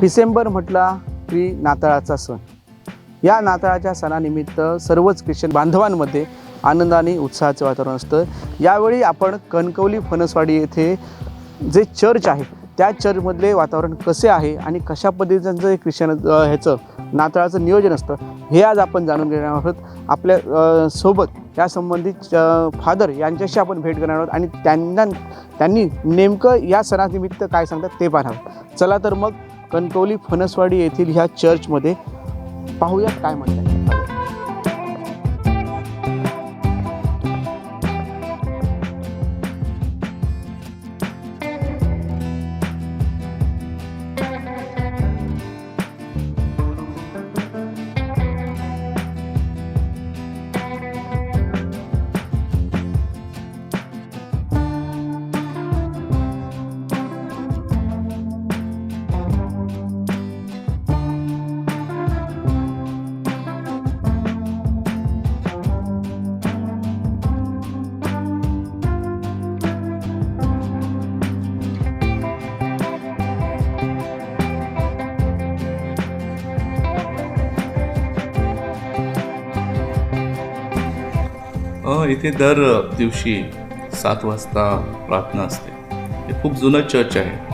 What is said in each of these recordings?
डिसेंबर म्हटला की नाताळाचा सण. या नाताळाच्या सणानिमित्त सर्वच ख्रिश्चन बांधवांमध्ये आनंदाने उत्साहाचं वातावरण असतं. यावेळी आपण कणकवली फणसवाडी येथे जे चर्च आहे त्या चर्चमधले वातावरण कसे आहे आणि कशा पद्धतीचं जे ख्रिश्चन ह्याचं नाताळाचं नियोजन असतं हे आज आपण जाणून घेणार आहोत. आपल्यासोबत या संबंधित फादर यांच्याशी आपण भेट करणार आहोत आणि त्यांना त्यांनी नेमकं या सणानिमित्त काय सांगतात ते पाहणार चला तर मग कणकवली फणसवाडी येथील ह्या चर्चमध्ये पाहूयात काय म्हणतात. इथे दर दिवशी सात वाजता प्रार्थना असते. हे खूप जुनं चर्च आहे.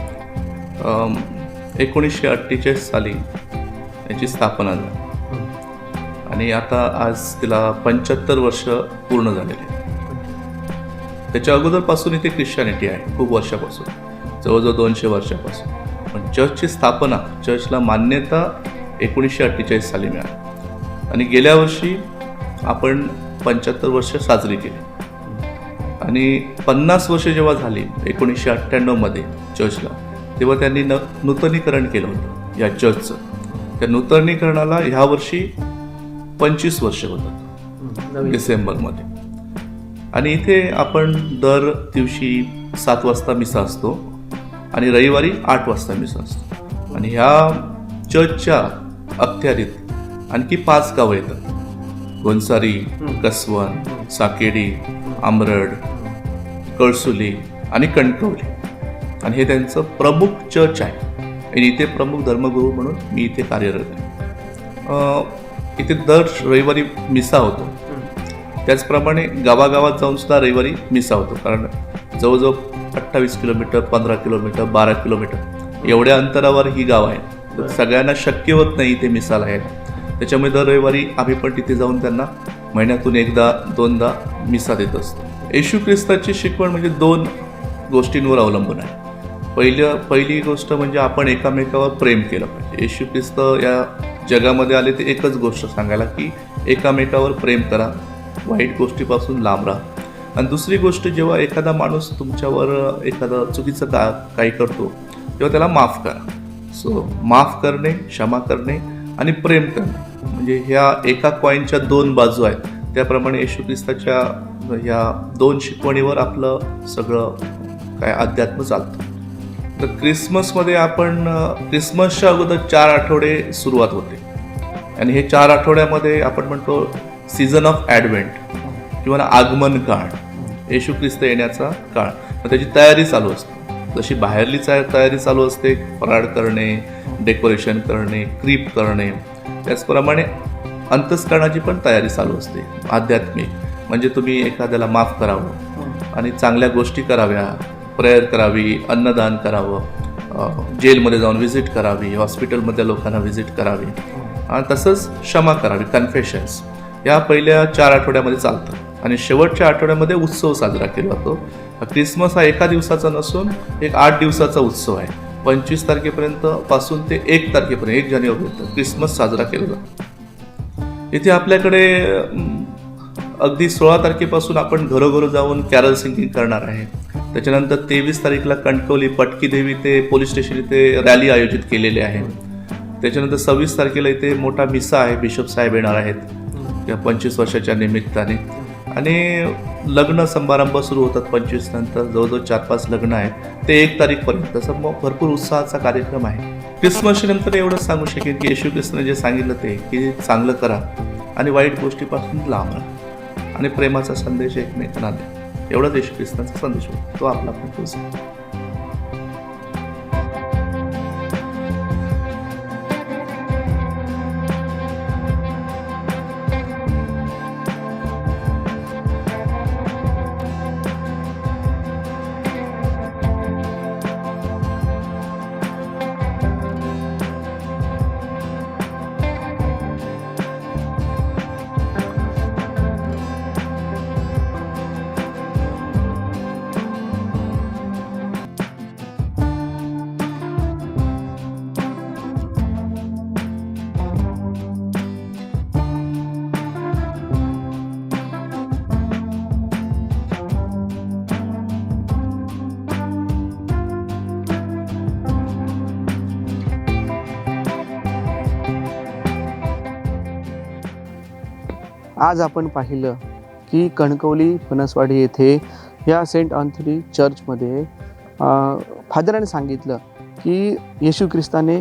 एकोणीसशे अठ्ठेचाळीस साली याची स्थापना झाली. आणि आता आज तिला पंच्याहत्तर वर्ष पूर्ण झालेली. आहे त्याच्या अगोदरपासून इथे ख्रिश्चॅनिटी आहे खूप वर्षापासून. जवळजवळ दोनशे वर्षापासून. पण चर्चची स्थापना चर्चला मान्यता एकोणीसशे अठ्ठेचाळीस साली मिळाली. आणि गेल्या वर्षी आपण पंच्याहत्तर वर्ष साजरी केली. आणि पन्नास वर्ष जेव्हा झाली एकोणीसशे अठ्ठ्याण्णवमध्ये चर्चला तेव्हा त्यांनी न नूतनीकरण केलं होतं या चर्चचं त्या नूतनीकरणाला ह्या वर्षी पंचवीस वर्ष होतात डिसेंबरमध्ये आणि इथे आपण दर दिवशी सात वाजता मिसा असतो आणि रविवारी आठ वाजता मिसा असतो. आणि ह्या चर्चच्या अखत्यारीत आणखी पाच गावं येतात. गोंसारी कसवन साकेडी आमरड कळसुली आणि कणकवली. आणि हे त्यांचं प्रमुख चर्च आहे. आणि इथे प्रमुख धर्मगुरू म्हणून मी इथे कार्यरत आहे. इथे दर रविवारी मिसा होतो. त्याचप्रमाणे गावागावात जाऊन सुद्धा रविवारी मिसा होतो. कारण जवळजवळ अठ्ठावीस किलोमीटर पंधरा किलोमीटर बारा किलोमीटर एवढ्या अंतरावर ही गाव आहे. सगळ्यांना शक्य होत नाही इथे मिसाला यायला. त्याच्यामुळे दर रविवारी आम्ही पण तिथे जाऊन त्यांना महिन्यातून एकदा दोनदा मिसा देत असतो. येशू ख्रिस्ताची शिकवण म्हणजे दोन गोष्टींवर अवलंबून आहे. पहिलं पहिली गोष्ट म्हणजे आपण एकामेकावर प्रेम केलं पाहिजे. येशू ख्रिस्त या जगामध्ये आले ते एकच गोष्ट सांगायला की एकामेकावर प्रेम करा वाईट गोष्टीपासून लांब राहा. आणि दुसरी गोष्ट जेव्हा एखादा माणूस तुमच्यावर एखादा चुकीचं का काही करतो तेव्हा त्याला माफ करा. सो माफ करणे क्षमा करणे आणि प्रेम करणं. म्हणजे ह्या एका कॉईनच्या दोन बाजू आहेत. त्याप्रमाणे येशू ख्रिस्ताच्या ह्या दोन शिकवणीवर आपलं सगळं काय अध्यात्म चालतं. तर क्रिसमसमध्ये आपण क्रिसमसच्या अगोदर चार आठवडे सुरुवात होते. आणि हे चार आठवड्यामध्ये आपण म्हणतो सीझन ऑफ ॲडव्हेंट किंवा आगमन काळ येशू ख्रिस्त येण्याचा काळ. मग त्याची तयारी चालू असते. जशी बाहेरली चा- तयारी चालू असते. फराड करणे डेकोरेशन करणे क्रीप करणे. त्याचप्रमाणे अंतस्करणाची पण तयारी चालू असते. आध्यात्मिक. म्हणजे तुम्ही एखाद्याला माफ करावं आणि चांगल्या गोष्टी कराव्या. प्रेयर करावी अन्नदान करावं. जेलमध्ये जाऊन व्हिजिट करावी हॉस्पिटलमधल्या लोकांना व्हिजिट करावी. आणि तसंच क्षमा करावी कन्फेशन्स या पहिल्या चार आठवड्यामध्ये चालतं. आणि शेवटच्या आठवड्यामध्ये उत्सव साजरा केला जातो. क्रिसमस हा एका दिवसाचा नसून एक आठ दिवसाचा उत्सव आहे. पंचवीस तारखेपर्यंत पासून ते एक तारखेपर्यंत एक जानेवारीपर्यंत क्रिसमस साजरा केला जातो. इथे आपल्याकडे अगदी सोळा तारखेपासून आपण घरोघर जाऊन कॅरल सिंगिंग करणार आहे. त्याच्यानंतर तेवीस तारीखला कणकवली पटकी देवी ते पोलीस स्टेशन इथे रॅली आयोजित केलेली आहे. त्याच्यानंतर सव्वीस तारखेला इथे मोठा मिसा आहे बिशप साहेब येणार आहेत. या पंचवीस वर्षाच्या निमित्ताने. आणि लग्न समारंभ सुरू होतात पंचवीस नंतर जवळजवळ चार पाच लग्न आहेत. ते एक तारीखपर्यंत. तसं मग भरपूर उत्साहाचा कार्यक्रम आहे. क्रिसमसच्या नंतर एवढंच सांगू शकेन की येशू ख्रिस्तने जे सांगितलं ते की चांगलं करा आणि वाईट गोष्टीपासून लांब राहा. आणि प्रेमाचा संदेश एकमेकांना द्या. एवढाच येशू ख्रिस्तांचा संदेश होता. तो आपला पण आज आपण पाहिलं की कणकवली फणसवाडी येथे या सेंट अँथनी चर्चमध्ये फादराने सांगितलं की येशू ख्रिस्ताने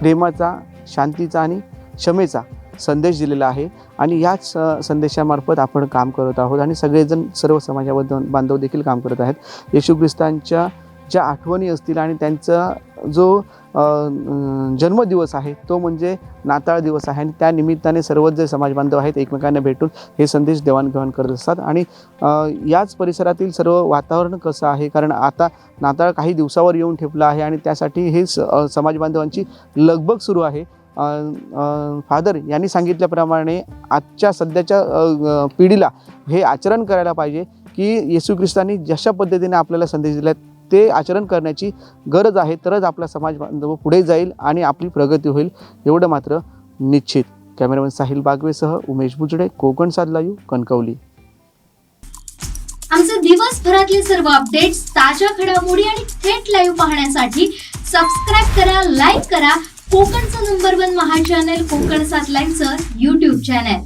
प्रेमाचा शांतीचा आणि क्षमेचा संदेश दिलेला आहे आणि याच संदेशामार्फत आपण काम करत आहोत आणि सगळेजण सर्व समाजाबद्दल बांधव देखील काम करत आहेत. येशू ख्रिस्तांच्या ज्या आठवणी असतील आणि त्यांचा जो जन्मदिवस आहे तो म्हणजे नाताळ दिवस आहे आणि त्या निमित्ताने सर्वच जे समाजबांधव आहेत एकमेकांना भेटून हे संदेश देवाणघेवाण करत असतात. आणि याच परिसरातील सर्व वातावरण कसं आहे? कारण आता नाताळ काही दिवसावर येऊन ठेपला आहे आणि त्यासाठी हे स समाजबांधवांची लगबग सुरू आहे. फादर यांनी सांगितल्याप्रमाणे आजच्या सध्याच्या पिढीला हे आचरण करायला पाहिजे की येशू ख्रिस्तांनी जशा पद्धतीने आपल्याला संदेश दिला ते आचरण करण्याची गरज आहे तरच आपला समाज बांधव पुढे जाईल आणि आपली प्रगती होईल एवढं मात्र निश्चित. कॅमेरामॅन साहिल बागवेसह उमेश बुजडे कोकण साधलायू कणकवली. आमचे दिवसभरातले सर्व अपडेट्स ताज्या घडामोडी आणि थेट लाईव्ह पाहण्यासाठी सबस्क्राईब करा लाईक करा. कोकणचं नंबर वन महा चॅनल कोकण सात लाईनचं युट्यूब चॅनल